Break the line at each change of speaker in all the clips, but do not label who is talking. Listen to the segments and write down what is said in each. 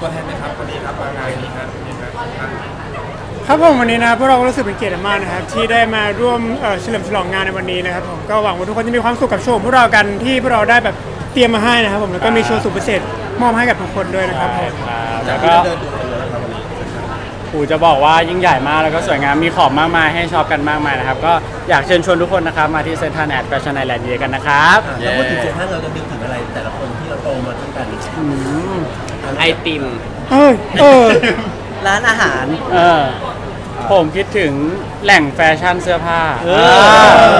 ตัวแทนไหมครับวันนี้ครับมางานนี้ครับเป็นไงครับ
ครับผมวันนี้นะครับพวกเราก็รู้สึกเป็นเกียรติมากนะครับที่ได้มาร่วมเอ่อเฉลิมฉลองงานในวันนี้นะครับผมก็หวังว่าทุกคนจะมีความสุขกับโชว์ของพวกเรากันที่พวกเราได้แบบเตรียมมาให้นะครับผมแล้วก็มีโชว์สุดพิเศษมอบให้กับทุกคนด้วยนะครับผม
จาก
แล้ว
ที่
ก็
เดินดู
ปู่จะบอกว่ายิ่งใหญ่มากแล้วก็สวยงามมีของมากมายให้ชอบกันมากมายนะครับ ก็อยากเชิญชวนทุกคนนะครับ มาที่เซ็นทรัลแอดแฟชั่นไอแลนด์เยกันนะครับ
แล้วพูดถึงเซ็นทรัลเราจะนึกถึงอะไรแต่ละคนที่เราโตมาด้วยกัน
ไอติม
เอ้ยเออ
ร้านอาหาร
เออผมคิดถึงแหล่งแฟชั่นเสื้อผ้า
เอ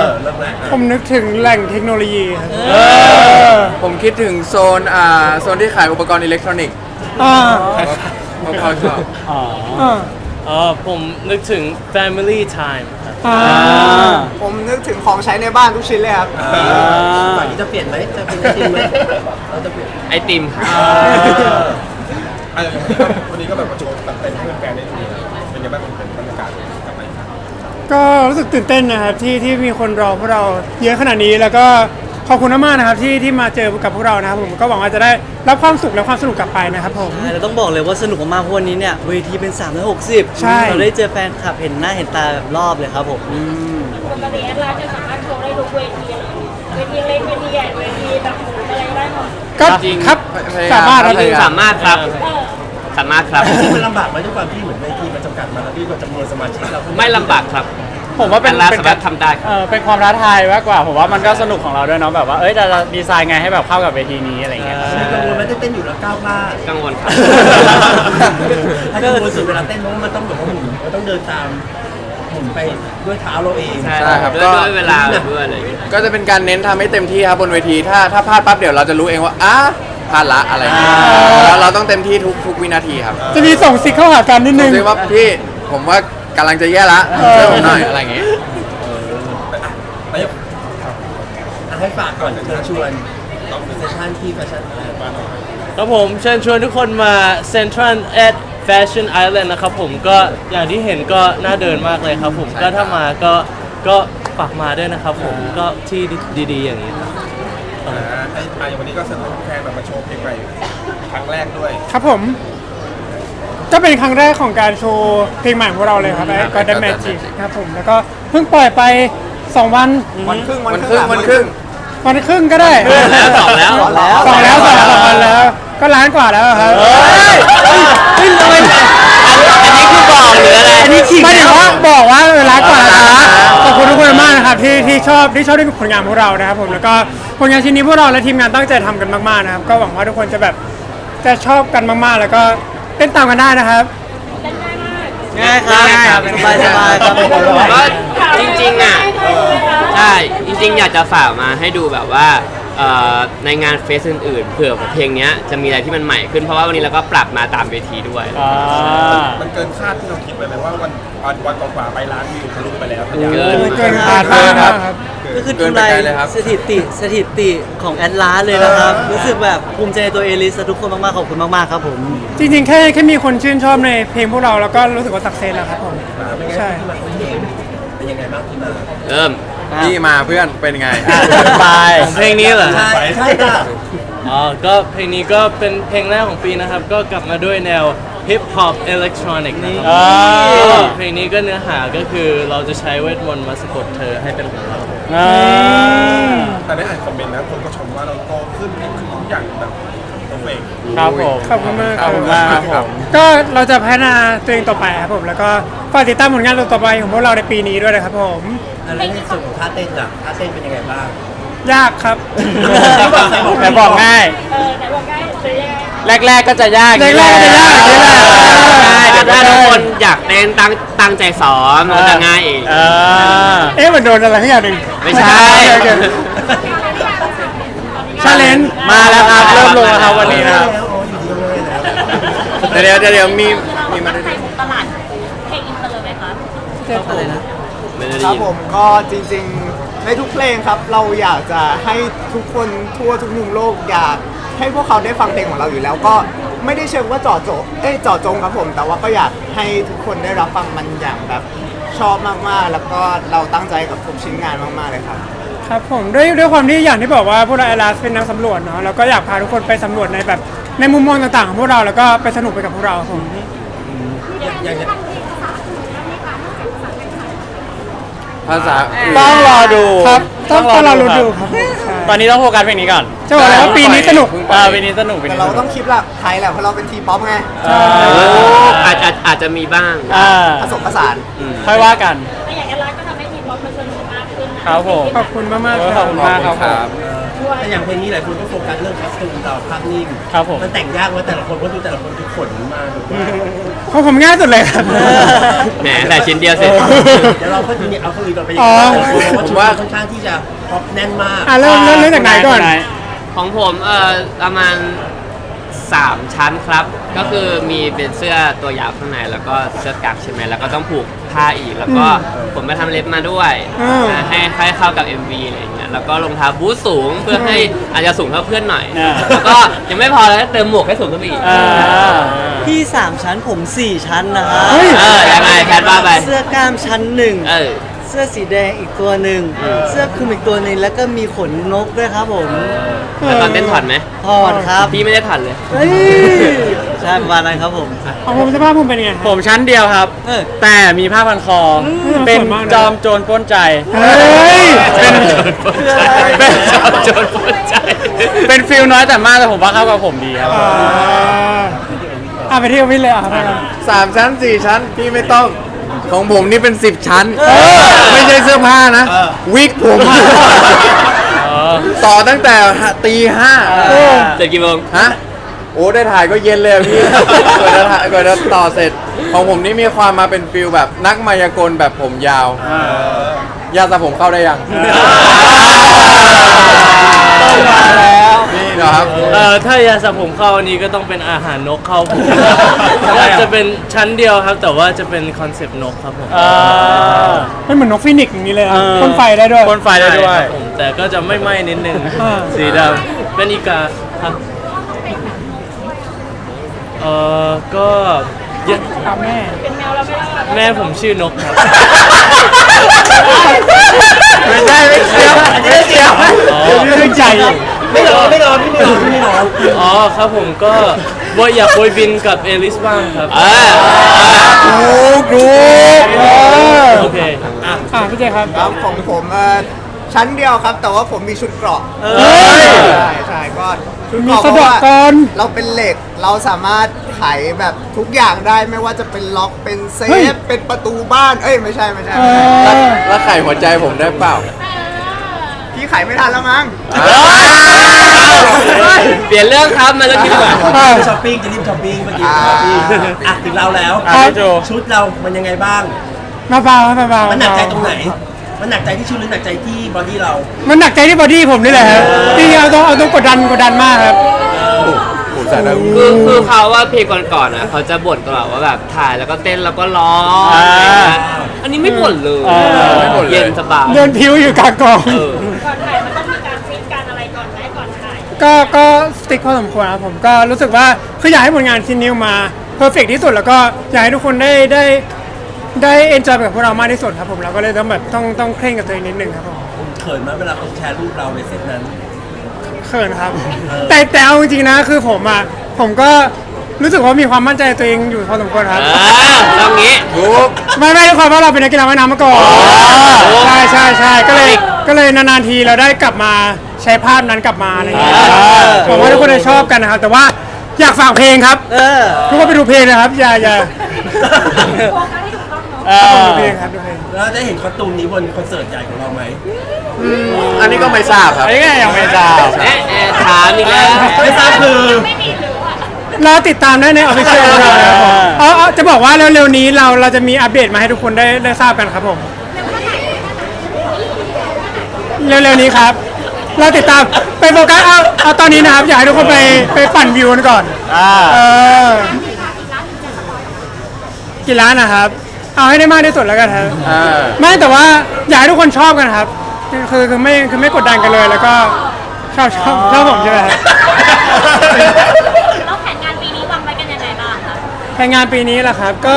อเริ่มแรก
ผมนึกถึงแหล่งเทคโนโลยีครับ
ผมคิดถึงโซนอ่าโซนที่ขายอุปกรณ์อิเล็กทรอนิกส์
อ่า
เพราะเขาชอบ
อ๋อ
อ่า
เออผมนึกถึง Family Time ครับ
อ่า
ผมนึกถึงของใช้ในบ้านทุกชิ้นเลยครับ
ฝ่ายนี้จะเปลี่ยนไหมจะเป็นจริงไหมเราจะเปลี่ยน
ไอติม
อะวันนี้ก็แบบมาโชว์ตัดเต็มเพื่อนแฟนได้ดีนะเป็นยังไงบ้างเป็นบรรยากาศกลับมาอีกครั้ง
ก็รู้สึกตื่นเต้นนะครับที่ที่มีคนรอพวกเราเยอะขนาดนี้แล้วก็ ขอบคุณมากๆนะครับที่ที่มาเจอกับพวกเรานะครับผมก็หวังว่าจะได้รับความสุขและความสนุกกลับไปนะครับผม
เราต้องบอกเลยว่าสนุกมากๆเพราะวันนี้เนี่ยเวทีเป็น 360
ใช่
เราได้เจอแฟนคลับเห็นหน้าเห็นตาแบบรอบเลยครับผม
ปกติแอดไลน์จะสามารถโชว์ได้ทุกเวทีเลยเวทีเล็กเวทีใหญ่เวทีแบบหมูอะไรได้หมด
ก็
จริง
ครับ
พยายาม
สามารถครับ
พยายาม
สามารถครับ
เออ
สามารถครับ
ซึ่งมันลำบากไหมด้วยความที่เหมือนเวทีมันจำกัดมาแล้วที่จำนวนสมาชิกเรา
ไม่ลำบากครับ
ผมว่าเป็น
ร้าน
เป็น
สามารถทำได้ครับ
เออเป็นความท้าทายมากกว่า ผมว่ามันก็สนุกของเราด้วยเนาะแบบว่าเอ้ยจะดีไซน์ไงให้แบบเข้ากับเวทีนี้อะไรอย่างเงี้ย
มีกังวลไหมเต้นอยู่แล้วก้าวพลาด
กังวลครับ
ถ้ากังวลสุดเวลาเต้นเพราะว่ามันต้องแบบว่าหมุนมันต้องเดินตามหมุนไปด้วยเท้าเราเอง
ใช่
ใช่ครับ
ด้วย
ก็
ด้วยเวลาด้วยอะไรอย่างเงี้ย
ก็จะเป็นการเน้นทำให้เต็มที่ครับบนเวที ถ้าถ้าพลาดปั๊บเดี๋ยวเราจะรู้เองว่าอ้าพลาดละอะไรอย่างเงี้ยแล้วเราต้องเต็มที่ทุกทุกวินาทีครับ
จะมีส่งซิกเข้าหากันนิดนึง
รู้สึกว่าพี่ผมว่า กำลังจะแย่ละช่วยผมหน่อยอะไรอย่างเงี้ย
แล้วยัง
อะให้ฝากก่อนเชิญชวนเซ็นทรัลที่แฟชั่นอะไรบ้าง
ครับผมเชิญชวนทุกคนมา Central at Fashion Island นะครับผมก็อย่างที่เห็นก็น่าเดินมากเลยครับผม
ใช่
ก็ถ้า
ครับ
มาก็ก็ฝากมาด้วยนะครับผมก็ที่ดีๆ อย่างนี้ครับ
อ่าไอ้อะอย่างวันนี้ก็เสนอแฟนแบบมาโชว์เพลงใหม่ครั้งแรกด้วย
ครับผม ก็เป็นครั้งแรกของการโชว์เพลงใหม่ของเราเลยครับไอ้ก็ได้แมจิครับผมแล้วก็เพิ่งปล่อยไป 2 วัน
วันครึ่ง
วันครึ่งวันครึ่ง
วันครึ่งก็ได้
แล้วสองแล้ว
สองแล้วสองแล้วสองวันแล้ว ก็ล้านกว่าแล้วครับเฮ้ยเฮ้ยทำไม
อันนี้คือบอกหรืออะไร
อันนี้ไม่ถึงว่าบอกว่าเออล้านกว่าแล้วนะขอบคุณทุกคนมากนะครับที่ที่ชอบที่ชอบด้วยผลงานพวกเรานะครับผมแล้วก็ผลงานชิ้นนี้พวกเราและทีมงานตั้งใจทำกันมากๆนะครับก็หวังว่าทุกคนจะแบบจะชอบกันมากๆ แล้วก็ เต้นตามกันได้นะครับ
เล่นง่ายมาก
ง่ายครับสบายสบายๆครับ
ก็จริงๆอะใช่จริงๆ อยากจะฝากมาให้ดูแบบว่าเอ่อในงานเฟสอื่นๆเผื่อเพลงเนี้ยจะมีอะไรที่มันใหม่ขึ้นเพราะว่าวันนี้เราก็ปรับมาตามเวทีด้วย
อ่า
มันเกินคาดที่เราคิดไปไหมว่าวันวันวันกว่าๆไปล้านวิวทะลุไปแล้ว
เกิน
เกินคาดมากครับ
ก็คือ
เกิน
ทำ
ไป
ลาย
ไกลเลยครับ
สถิติสถิติของแอดลาสเลยนะครับ รู้สึกแบบภูมิใจในตัวเอลิสทุกคนมากๆขอบคุณมากๆครับผม
จริงๆ แค่แค่มีคนชื่นชอบในเพลงพวกเราแล้วก็รู้สึกว่าสักเซสแล้วครับผม
เป็นไง
ใช่
ที่มาคนเองเป็นยังไงบ้างที่มา
เริ่ม
นี่มาเพื่อนเป็นไง
ไป
ของเพลงนี้เหรอ
ใช่ใช่ค่ะ
อ๋อ ก็เพลงนี้ก็เป็นเพลงแรกของปีนะครับ ก็กลับมาด้วยแนวฮิปฮอปอิเล็กทรอนิกส์นะครับ
อ่า
ก็เพลงนี้ก็เนื้อหาก็คือเราจะใช้เวทมนต์มาสะกดเธอให้เป็นของเรา
อ่า
แต่ได้อ่านคอมเมนต์นะคนก็ชมว่าเราโตขึ้นเก่งขึ้นทุกอย่างแบบเพอร์เฟกต์
ครับผม
ขอบคุณมาก
ขอบคุณมากครับ
ก็เราจะพัฒนาตัวเองต่อไปครับผมแล้วก็ฝากติดตามผลงานต่อไปของพวกเราในปีนี้ด้วยนะครับผม
แล้วในส่วนของท่าเต้นล่ะท่าเต้นเป็นยังไงบ้าง
ยากครับ
แต่บอกง่าย
เออไหนบอกง่ายหรือยังไง
แรก ๆ ก็จะยาก
แรกๆก็จะยากอย่างนี้แหละ
ใช่แต่ถ้าทุกคนอยากเต้นตั้งตั้งใจซ้อมมันจะง่ายเอง
เออ
เอ๊ะมันโดนอะไรทั้งอย่างหนึ่ง
ไม่ใช่
ชาเลนจ์
มาแล้วครับ เริ่มลงแล้วครับวันนี้นะครับ
แล้วอ๋ออยู่ดีก็ไม่ได้แล้ว
เดี๋ยวเดี๋ยวเดี๋ยวมีมีมา
ใส่ตลาดเพลงอินเตอร์ไหมคะ
อะไรนะ
ไม่ได้
ครั
ยิ
บ
น
ผมก็จริงๆ ในทุกเพลงครับ เราอยากจะให้ทุกคนทั่วทุกมุมโลกอยากให้พวกเขาได้ฟังเพลงของเราอยู่แล้วก็ไม่ได้เชิงว่าเจาะจงเอ้ยเจาะจงครับผม แต่ว่าก็อยากให้ทุกคนได้รับฟังมันอย่างแบบชอบมากๆ แล้วก็เราตั้งใจกับทุกชิ้นงานมากๆเลยครับ
ครับผมด้วยด้วยความที่อย่างที่บอกว่าพวกเราไอรัสเป็นนักสำรวจเนาะแล้วก็อยากพาทุกคนไปสำรวจในแบบในมุมมองต่างๆของพวกเราแล้วก็ไปสนุกไปกับพวกเราครับผม
อย่างอย่าง
ภาษา
ต้องรอดู
ครับต้องต้องเรา
ค
รู้
บ
ดูครับใช่
ตอนนี้ต้องโฟกัสเพลงนี้ก่อน
จะบอกเลยว่าปีนี้สนุก
อ่าปีนี้สนุกปี
แต่
นี้
เรา
สนุก
ต้องคิดละไทยแหละเพราะเราเป็นทีป๊อปไง
อาจอาจอาจจะมีบ้าง
อ่า
ผสมผสาน
ค่อยว่ากัน
แต่อย่างแอดไลน์ก็ทำให้ทีมบอลมันสนุกมากขึ้นนะ
ครับผม
ขอบคุณมากๆ
ข
ค
อ
รั
บบคุณมากครับ ผม
แต่อย่างเพลงนี้หลายคนก็โฟกัสเรื่องคอสตูมเราภาพนิ่ง
ครับผม
มันแต่งยากว่าแต่ละคนก็ดูแต่ละคนทุกขนมาหรือว่า
ของผมง่ายสุดเลยครับ
แหมแต่ชิ้นเดียวเสร็จ
เดี๋ยวเราค่อยดูเนี่ยเอาคนอื่นก่อนไป
อ๋อ
แต่ละคนเพราะว่าชุดมันค่อนข้างที่จะพ็อปแน่นมาก
อะเริ่มเริ่มเริ่มจากไหนก่อน
ของผมเอ่อประมาณ 3 ชั้นครับ ก็คือมีเป็นเสื้อตัวยาวข้างในแล้วก็เสื้อกั๊กใช่ไหมแล้วก็ต้องผูกผ้าอีกแล้วก็ผมไปทำเล็บมาด้วย
อืม
นะให้ให้เข้ากับ MV อะไรอย่างเงี้ยแล้วก็รองเท้าบูทสูงเพื่อให้อาจจะสูงเท่าเพื่อนหน่อย
อ่า
แล้วก็ยังไม่พอแล้วเติมหมวกให้สูงขึ้นไปอีก
อ่า
พี่ 3 ชั้นผม 4 ชั้นนะฮะ
เฮ้ย
เออยังไงแพทว่าไป
เสื้อกล้ามชั้นหนึ่ง
เออ
เสื้อสีแดงอีกตัวหนึ่งเสื้อคลุมอีกตัวหนึ่งแล้วก็มีขนนกด้วยครับผม
แล้วตอนเต้นถอดไหม
ถอดครับ
พี่ไม่ได้ถอดเลย
เฮ้ยใช่ประมาณนั้นครับผม
ของผมสภาพผมเป็นยังไง
ผมชั้นเดียวครับ
เออ
แต่มีผ้าพันคออ
ม
เป็น
สวยมากนะ
จอมโจรปล้นใจ
เฮ้ย
เป็น
เป็นจอมโจรปล้นใจ
เป็นฟิลน้อยแต่มากแต่ผมว่าเข้ากับผมดีครับ
อ่าอะไปเที่ยววิทย์เลยอะครับ
สามชั้นสี่ชั้นพี่ไม่ต้อง ของผมนี่เป็นสิบชั้น ไม่ใช่เสื้อผ้านะ วิกผม ต่อตั้งแต่ตีห้า
เสร็จกี่โมง
ฮะโอ้ได้ถ่ายก็เย็นเลยอะพี่ กว่าจะถ่ายกว่าจะต่อเสร็จ ของผมนี่มีความมาเป็นฟิลแบบนักมายากลแบบผมยาวยาสระผมเข้าได้ยัง
ต้องมาแล้ว
นี่ เหรอครับ
เอ่อถ้ายาสระผมเข้าอันนี้ก็ต้องเป็นอาหารนกเข้าผมว่าจะเป็นชั้นเดียวครับ แต่ว่าจะเป็นคอนเซปต์นกครับผม
อ่า
เป็นเหมือนนกฟินิกซ์อย่างนี้เลยอะ
เออ
พ่นไฟได้ด้วย
พ่นไฟได้ด้วย
ใช่ครับผมแต่ก็จะไม่ไหม้นิดนึง
อ่า
สีดำเป็นอีกาครับเอ่อก็เยอะ
ตามแม่
เป็นแมวเราไม่รอด
แม่ผมชื่อนกครับ
ไม่ใช่ไม่เกี่ยวอันนี้ไม่เกี่ยว
เรื่องใจ
ไม่รอไม่รอพี่ไม่รอพี่ไม่รอ
อ๋อครับผมก็บอยอยากโบยบินกับเอลิสบ้างครับ
เออ
ถูกถูก
โอเค
อะพี่เจครับ
ครับของผมเอ่อชั้นเดียวครับ แต่ว่าผมมีชุดเกราะ
เฮ้ย
ใช่ใช่ก็ชุด
มี
เกราะเพ
สะ
ราะ
ดอก
ว่า
ก่อน
เราเป็นเหล็กเราสามารถไขแบบทุกอย่างได้ไม่ว่าจะเป็นล็อกเป็นเซ
เฮ้ย
ฟเป็นประตูบ้าน เอ้ยไม่ใช่ไม่ใช่
เอ
ไม่ใช่
อ
แล้วไข่หัวใจผมได้เปล่า
พี่ไขไม่ทันแล้วมั้ง
เปลี่ยนเรื่องครับมาเรื่องนี้ดีกว่า
จะช้อปปิ้งจะรีบช้อปปิ้งเมื่อกี้ช้อปปิ้งอะถึงเราแล้ว
อะพี่โจ
ชุดเรามันยังไงบ้าง
มาเบาๆมาเบาๆ
มันหนักใจตรงไหน มันหนักใจที่ชุดหรือหนักใจที่บอดี้เรา
มันหนักใจที่บอดี้ผมนี่แหละครับที่เอาต้องเอาต้องกดดันกดดันมากครับ
ผมใส่แล้ว
คือคือเขาว่าเพลงก่อนๆอะเขาจะบ่นตลอดว่าแบบถ่ายแล้วก็เต้นแล้วก็ร้อง
อ่า
อะไรอย่างเงี้ยอันนี้ไม่บ่นเลย
อ่า
ไม่บ่นเลย
เย็นสบาย
เดินผิวอยู่กลางกอง
เออ
ก่อนถ่ายมันต้องมีการฟิตการอะไรก่อนไหมก่อนถ่าย
ก็ก็สติ๊กพอสมควรครับผมก็รู้สึกว่าคืออยากให้ผลงานชิ้นนี้ออกมาเพอร์เฟกที่สุดแล้วก็อยากให้ทุกคนได้ได้ได้เอนจอยกับพวกเรามากที่สุดครับผมเราก็เลยต้องแบบต้องต้องเคร่งกับตัวเองนิดนึงครับผม
เขินไหมเวลาเขาแชร์รูปเราในเซตนั้น
เขินครับ แต่แต่เอาจริงๆนะคือผมอะผมก็รู้สึกว่ามีความมั่นใจในตัวเองอยู่พอสมควรครับ
อ่าต้องงี้
ถูก
ไม่ไม่ด้วยความว่าเราเป็นนักกีฬาว่ายน้ำมาก่อนใช่ใช่ใช่ก็เลยก็เลยนานๆทีเราได้กลับมาใช้ภาพนั้นกลับมาอะไรอย่างเงี้ย
อ่า
หวังว่าทุกคนจะชอบกันนะครับ แต่ว่าอยากฝากเพลงครับ
เออ
ทุกคนไปดูเพลงนะครับ อย่าอย่า
โฟกัสให้ถูกต้องเนาะ
อ่า
ดูเพลงครับดูเพลง
แล้วได้เห็นคอสตูมนี้บนคอนเสิร์ตใหญ่ของเราไหม
อันนี้ก็ไม่ทราบครับ
อันนี้ก็ยังไม่ทราบ
เอ๊ะเอ๊ะถามอีกแล้ว
ไม่ทราบคือ
ไม่มีหรือว่า
เราติดตามได้ในออฟฟิเชียลของเรานะครับผมเอาเอาจะบอกว่าเร็วๆนี้เราเราจะมีอัปเดตมาให้ทุกคนได้ได้ทราบกันครับผม เร็วๆนี้ครับ เราติดตามไปโฟกัสเอาเอาตอนนี้นะครับ อยากให้ทุกคนไปไปปั่นวิวกันก่อน
อ่า
เออกี่ร้านนะครับ เอาให้ได้มากที่สุดแล้วกันครับ
อ่า
ไม่แต่ว่าอยากให้ทุกคนชอบกันครับ คือคือคือไม่คือไม่กดดันกันเลยแล้วก็ชอบชอบชอบผมใช่ไหมครับ
แล้วแผนงานปีนี้วางไว้กันยังไงบ้างคะ
แผนงานปีนี้แหละครับ ก็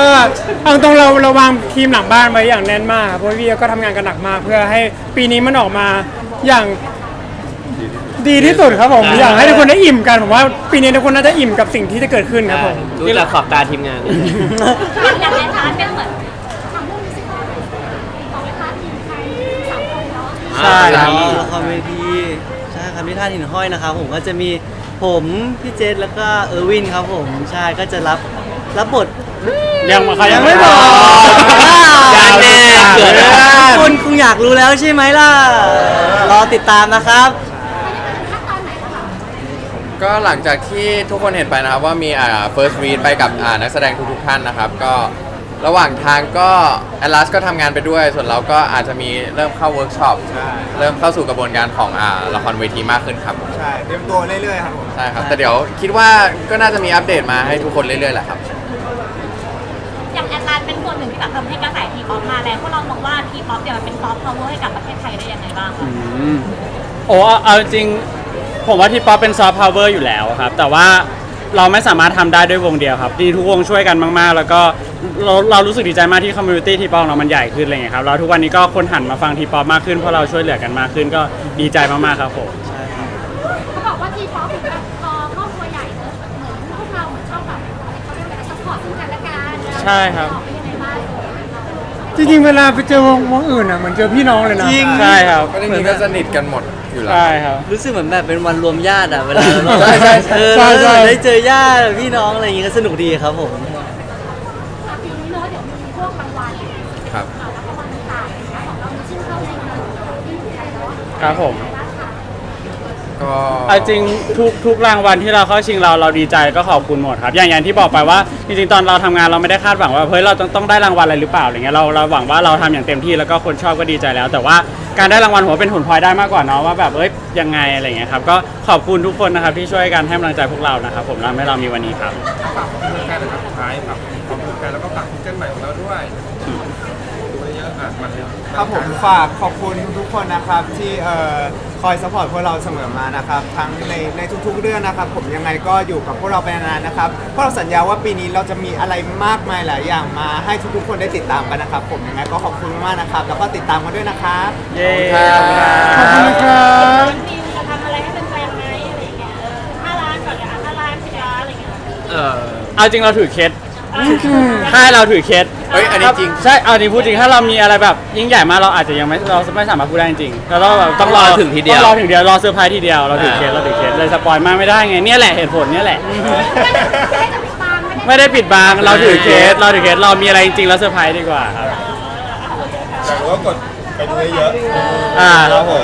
เอาตรงเราเราวางทีมหลังบ้านไว้อย่างแน่นมากครับเพราะว่าพี่ก็ทำงานกันหนักมาก เพื่อให้ปีนี้มันออกมาอย่างดีที่สุดครับผม
ใช่
อยากให้ทุกคนได้อิ่มกันผมว่าปีนี้ทุกคนน่าจะอิ่มกับสิ่งที่จะเกิดขึ้นครับผม
ดูจากขอบตาทีมงาน
อย่างในฐานะเป็นเหมือน ครั
บ
อ่า
ละครเวทีใช่ครับนิทานหินห้อยนะครับผมก็จะมีผมพี่เจษแล้วก็เออร์วินครับผมใช่ก็จะรับรับบท
ยังเขายังไม่บอก
ยังแน่เกิดอะไร
ทุกคนคงอยากรู้แล้วใช่ไหมล่ะ รอติดตามนะครับ
ขั้นตอนไหนแล้วคะ
ก็หลังจากที่ทุกคนเห็นไปนะครับว่ามีอ่า first read ไปกับอ่านักแสดงทุกๆท่านนะครับ ก็ ระหว่างทางก็แอลัสก็ทำงานไปด้วย ส่วนเราก็อาจจะมีเริ่มเข้าเวิร์กช็อป
ใช่
เริ่มเข้าสู่กระบวนการของอ่าละครเวทีมากขึ้นครับ
ใช่เตรียมตัวเรื่อยๆครับผม
ใช่ครับ แต่เดี๋ยวคิดว่าก็น่าจะมีอัปเดตมาให้ทุกคนเรื่อยๆแหละครับ
อย่างแอดลานเป็นส่วนหนึ่งที่แบบทำให้กระแสทีป๊อปมาแรงพวกเรามองว่าทีป๊อปเนี่ยมันเป็นซอฟต์พาวเวอร์ให้กับประเทศไทยได้ยังไงบ้างคะ
อืมโอ้เอาเอาจริงๆผมว่าที่ป๊อปเป็นซอฟต์พาวเวอร์อยู่แล้วครับ แต่ว่า เราไม่สามารถทำได้ด้วยวงเดียวครับ ดีทุกวงช่วยกันมากๆ แล้วก็เราเรารู้สึกดีใจมากที่คอมมูนิตี้ที่ป๊อปของเรามันใหญ่ขึ้นอะไรเงี้ยครับแล้วทุกวันนี้ก็คนหันมาฟังทีป๊อปมากขึ้นเพราะเราช่วยเหลือกันมากขึ้นก็ดีใจมากๆครับผม
เขาบอกว่าทีป๊อปเป็นแบบพอครอบครัวใหญ่เนอะเหมือนพวกเราเหมือนชอบแบบเขาเรียกอะไรซัพพอร์ตซึ่งกันและกัน
ใช่ครับ
เป็นยังไงบ้าง
จริงๆเวลาไปเจอวงวงอื่นอะเหมือนเจอพี่น้องเลยนะ
จริง
ใช่ครับ
ก็จริงๆก็สนิทกันหมด อยู่แล้ว
ใช่ครับ
รู้สึกเหมือนแบบเป็นวันรวมญาติอะเวลาเรา
ใช่ใช่ใช่
เออ
ใช่ใช่
ได้เจอญาติพี่น้องอะไรอย่างงี้ก็สนุกดีครับผม
ปีนี้เนอะเดี๋ยวมีพวกรางวัล
ครับ
แล้วก็รางวัลต่างๆนะคะของเรามีชื่อเข้าในงานที่ถูกใจเนาะ
ครับผม
บ้างคะ
ก็
เอาจริงทุกทุกรางวัลที่เราเข้าชิงเราเราดีใจก็ขอบคุณหมดครับ อย่างอย่างที่บอกไปว่าจริงๆตอนเราทำงานเราไม่ได้คาดหวังว่าเฮ้ยเราต้องต้องได้รางวัลอะไรหรือเปล่าอะไรเงี้ยเราเราหวังว่าเราทำอย่างเต็มที่แล้วก็คนชอบก็ดีใจแล้ว แต่ว่า การได้รางวัลผมว่าเป็นผลพลอยได้มากกว่าเนาะว่าแบบเอ้ยยังไงอะไรเงี้ยครับก็ขอบคุณทุกคนนะครับที่ช่วยกันให้กำลังใจพวกเรานะครับผมทำให้เรามีวันนี้ครับ
ฝากผลงานนะครับสุดท้ายฝากขอบคุณแฟนแล้วก็ฝากคุณเจนใหม่ของเราด้วยดูเยอะๆอะมาเลย
ครับผมฝากขอบคุณทุกๆคนนะครับที่เอ่อคอยสปอร์ตพวกเราเสมอมานะครับทั้งในในทุกๆเรื่องนะครับ ผมยังไงก็อยู่กับพวกเราไปนานๆนะครับเพราะเราสัญญาว่าปีนี้เราจะมีอะไรมากมายหลายอย่างมาให้ทุกๆคนได้ติดตามกันนะครับ ผมยังไงก็ขอบคุณมากๆนะครับ แล้วก็ติดตามกันด้วยนะครับ
เย้
ขอบคุณครับ
ขอบคุณนะครับ
นิวจะทำอะไรให้เป็นแฟนไหมอะไรอย่างเงี้ยเออห้าล้านก่อนเลยอะห้าล้านพี่ล้านอะไรอย่างเงี้ย
เออ
เอาจริงเราถือเคส
อะ
ถ้าเราถือเคส
เฮ้ยอันนี้จริง
ใช่เอาจริงพูดจริงถ้าเรามีอะไรแบบ ยิ่งใหญ่มากเราอาจจะยังไม่เราไม่สามารถพูดได้จริงๆเราต้องแบบต้องรอ
ต้องรอถึงทีเดียว
ต้องรอถึงเดียวรอเซอร์ไพรส์ทีเดียวเราถือเคสเราถือเคสเลยสปอยมากไม่ได้ไงเนี่ยแหละเหตุผลเนี่ยแหละ
ไม่ได้จะปิดบัง
ไม่ได้ปิดบังเราถือเคสเราถือเคสเรามีอะไรจริงๆแล้วเซอร์ไพรส์ดีกว่าครับ
อยากรู้ว่ากดไปดูเยอะๆ
อ่าครับผม